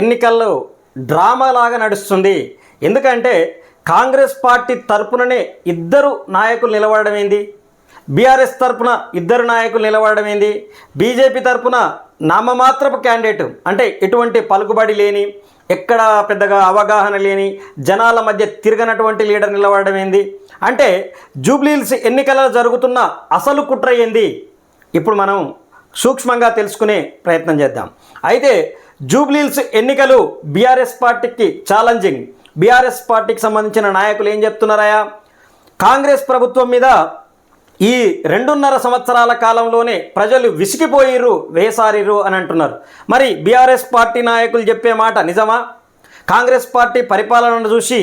ఎన్నికల్లో డ్రామాలాగా నడుస్తుంది. ఎందుకంటే కాంగ్రెస్ పార్టీ తరపుననే ఇద్దరు నాయకులు నిలబడడం ఏంది? బీఆర్ఎస్ తరపున ఇద్దరు నాయకులు నిలబడడం ఏంది? బీజేపీ తరపున నామమాత్రపు క్యాండిడేట్. అంటే ఎటువంటి పలుకుబడి లేని ఎక్కడ పెద్దగా అవగాహన లేని జనాల మధ్య తిరగనటువంటి లీడర్ నిలబడడం ఏంది? అంటే జూబ్లీల్స్ ఎన్నికలలో జరుగుతున్న అసలు కుట్ర ఏంది? ఇప్పుడు మనం సూక్ష్మంగా తెలుసుకునే ప్రయత్నం చేద్దాం. అయితే జూబ్లీల్స్ ఎన్నికలు బీఆర్ఎస్ పార్టీకి ఛాలెంజింగ్ బీఆర్ఎస్ పార్టీకి సంబంధించిన నాయకులు ఏం చెప్తున్నారయా కాంగ్రెస్ ప్రభుత్వం మీద ఈ రెండున్నర సంవత్సరాల కాలంలోనే ప్రజలు విసిగిపోయిర్రు వేసారిరు అని అంటున్నారు. మరి బీఆర్ఎస్ పార్టీ నాయకులు చెప్పే మాట నిజమా? కాంగ్రెస్ పార్టీ పరిపాలనను చూసి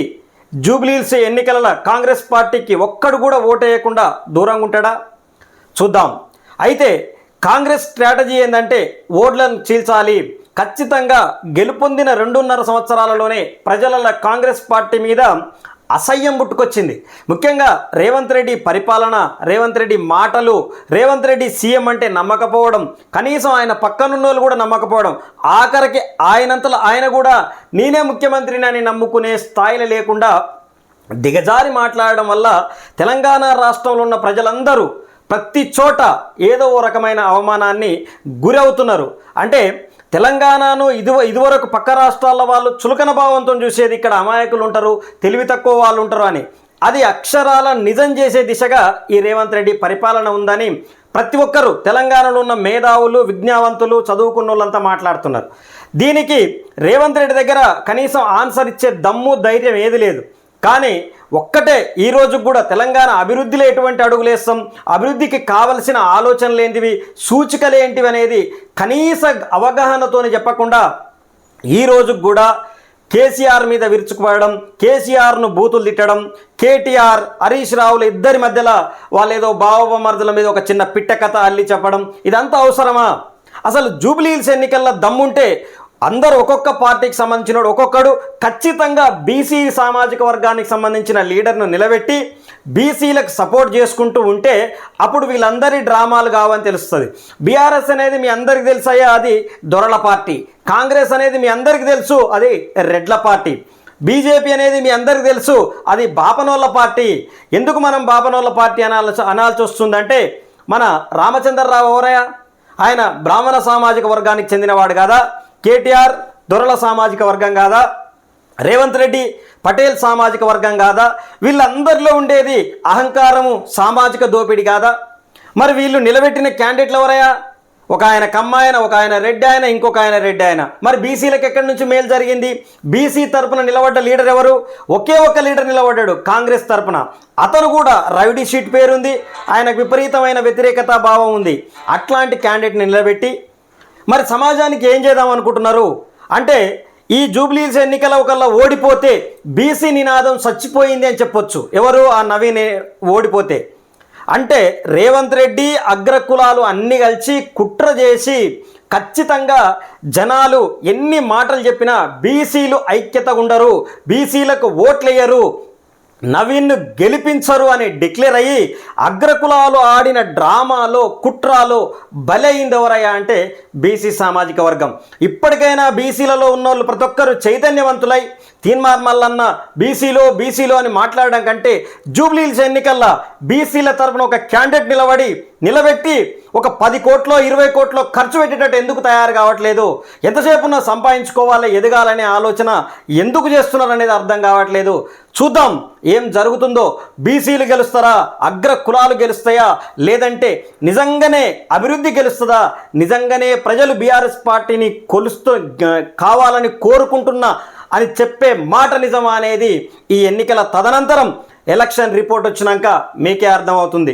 జూబ్లీల్స్ ఎన్నికల కాంగ్రెస్ పార్టీకి ఒక్కడు కూడా ఓటేయకుండా దూరంగా ఉంటాడా? చూద్దాం. అయితే కాంగ్రెస్ స్ట్రాటజీ ఏంటంటే ఓట్లను చీల్చాలి ఖచ్చితంగా గెలుపొందిన రెండున్నర సంవత్సరాలలోనే ప్రజల కాంగ్రెస్ పార్టీ మీద అసహ్యం పుట్టుకొచ్చింది. ముఖ్యంగా రేవంత్ రెడ్డి పరిపాలన రేవంత్ రెడ్డి మాటలు రేవంత్ రెడ్డి సీఎం అంటే నమ్మకపోవడం కనీసం ఆయన పక్కనున్న వాళ్ళు కూడా నమ్మకపోవడం ఆఖరికి ఆయనంతలో ఆయన కూడా నేనే ముఖ్యమంత్రిని అని నమ్ముకునే స్థాయిలో లేకుండా దిగజారి మాట్లాడడం వల్ల తెలంగాణ రాష్ట్రంలో ఉన్న ప్రజలందరూ ప్రతి చోట ఏదో ఓ రకమైన అవమానాన్ని గురవుతున్నారు. అంటే తెలంగాణను ఇది ఇదివరకు పక్క రాష్ట్రాల వాళ్ళు చులకన భావంతో చూసేది ఇక్కడ అమాయకులు ఉంటారు తెలివి తక్కువ వాళ్ళు ఉంటారు అని. అది అక్షరాల నిజం చేసే దిశగా ఈ రేవంత్ రెడ్డి పరిపాలన ఉందని ప్రతి ఒక్కరూ తెలంగాణలో ఉన్న మేధావులు విజ్ఞావంతులు చదువుకున్న వాళ్ళంతా మాట్లాడుతున్నారు. దీనికి రేవంత్ రెడ్డి దగ్గర కనీసం ఆన్సర్ ఇచ్చే దమ్ము ధైర్యం ఏది లేదు. కానీ ఒక్కటే ఈ కూడా తెలంగాణ అభివృద్ధిలో ఎటువంటి అడుగులేస్తాం అభివృద్ధికి కావలసిన ఆలోచనలు ఏంటివి? సూచికలు ఏంటివి అనేది కనీస అవగాహనతోనే చెప్పకుండా ఈ కూడా కేసీఆర్ మీద విరుచుకుపడడం కేసీఆర్ను బూతులు తిట్టడం కేటీఆర్ హరీష్ రావుల ఇద్దరి మధ్యలో వాళ్ళేదో బావమర్దుల మీద ఒక చిన్న పిట్ట కథ అల్లి చెప్పడం ఇదంతా అవసరమా? అసలు జూబ్లీహిల్స్ ఎన్నికల్లో దమ్ముంటే అందరు ఒక్కొక్క పార్టీకి సంబంధించిన ఒక్కొక్కడు. ఖచ్చితంగా బీసీ సామాజిక వర్గానికి సంబంధించిన లీడర్ను నిలబెట్టి బీసీలకు సపోర్ట్ చేసుకుంటూ ఉంటే అప్పుడు వీళ్ళందరి డ్రామాలు కావని తెలుస్తుంది. బీఆర్ఎస్ అనేది మీ అందరికీ తెలుసయ్యా అది దొరల పార్టీ. కాంగ్రెస్ అనేది మీ అందరికీ తెలుసు అది రెడ్ల పార్టీ. బీజేపీ అనేది మీ అందరికీ తెలుసు అది బాపనోళ్ళ పార్టీ. ఎందుకు మనం బాపనోళ్ళ పార్టీ అనాల్సి అనాల్సి వస్తుందంటే మన రామచంద్రరావు ఎవరయ్యా? ఆయన బ్రాహ్మణ సామాజిక వర్గానికి చెందినవాడు కదా? కేటీఆర్ దొరల సామాజిక వర్గం కాదా? రేవంత్ రెడ్డి పటేల్ సామాజిక వర్గం కాదా? వీళ్ళందరిలో ఉండేది అహంకారము సామాజిక దోపిడి కాదా? మరి వీళ్ళు నిలబెట్టిన క్యాండిడేట్లు ఎవరయ్యా? ఒక ఆయన కమ్మాయన ఒక ఆయన రెడ్డి ఆయన ఇంకొక ఆయన రెడ్డి ఆయన మరి బీసీలకు ఎక్కడి నుంచి మేలు జరిగింది? బీసీ తరపున నిలబడ్డ లీడర్ ఎవరు? ఒకే ఒక్క లీడర్ నిలబడ్డాడు కాంగ్రెస్ తరపున. అతను కూడా రౌడీ షీట్ పేరుంది. ఆయనకు విపరీతమైన వ్యతిరేకత భావం ఉంది. అట్లాంటి క్యాండిడేట్ని నిలబెట్టి మరి సమాజానికి ఏం చేద్దాం అనుకుంటున్నారు? అంటే ఈ జూబ్లీస్ ఎన్నికల ఒకళ్ళ ఓడిపోతే బీసీ నినాదం చచ్చిపోయింది అని చెప్పొచ్చు. ఎవరు? ఆ నవీన్ ఓడిపోతే. అంటే రేవంత్ రెడ్డి అగ్రకులాలు అన్ని కలిసి కుట్ర చేసి ఖచ్చితంగా జనాలు ఎన్ని మాటలు చెప్పినా బీసీలు ఐక్యత ఉండరు బీసీలకు ఓట్లేయరు నవీన్ను గెలిపించరు అని డిక్లేర్ అయ్యి అగ్రకులాలు ఆడిన డ్రామాలో కుట్రాలో బలైంది ఎవరయ్యా అంటే బీసీ సామాజిక వర్గం. ఇప్పటికైనా బీసీలలో ఉన్నోళ్ళు ప్రతి ఒక్కరు చైతన్యవంతులై తీన్మార్ మల్లన్న బీసీలో బీసీలో అని మాట్లాడడం కంటే జూబ్లీల్స్ ఎన్నికల్లో బీసీల తరఫున ఒక క్యాండిడేట్ నిలబడి నిలబెట్టి ఒక పది కోట్లో ఇరవై కోట్లో ఖర్చు పెట్టేటట్టు ఎందుకు తయారు కావట్లేదు? ఎంతసేపున్న సంపాదించుకోవాలి ఎదగాలనే ఆలోచన ఎందుకు చేస్తున్నారు అనేది అర్థం కావట్లేదు. చూద్దాం ఏం జరుగుతుందో. బీసీలు గెలుస్తారా? అగ్ర కులాలు గెలుస్తాయా? లేదంటే నిజంగానే అభివృద్ధి గెలుస్తుందా? నిజంగానే ప్రజలు బీఆర్ఎస్ పార్టీని కొలుస్తూ కావాలని కోరుకుంటున్నా అని చెప్పే మాట నిజమా అనేది ఈ ఎన్నికల తదనంతరం ఎలక్షన్ రిపోర్ట్ వచ్చినాక మీకే అర్థమవుతుంది.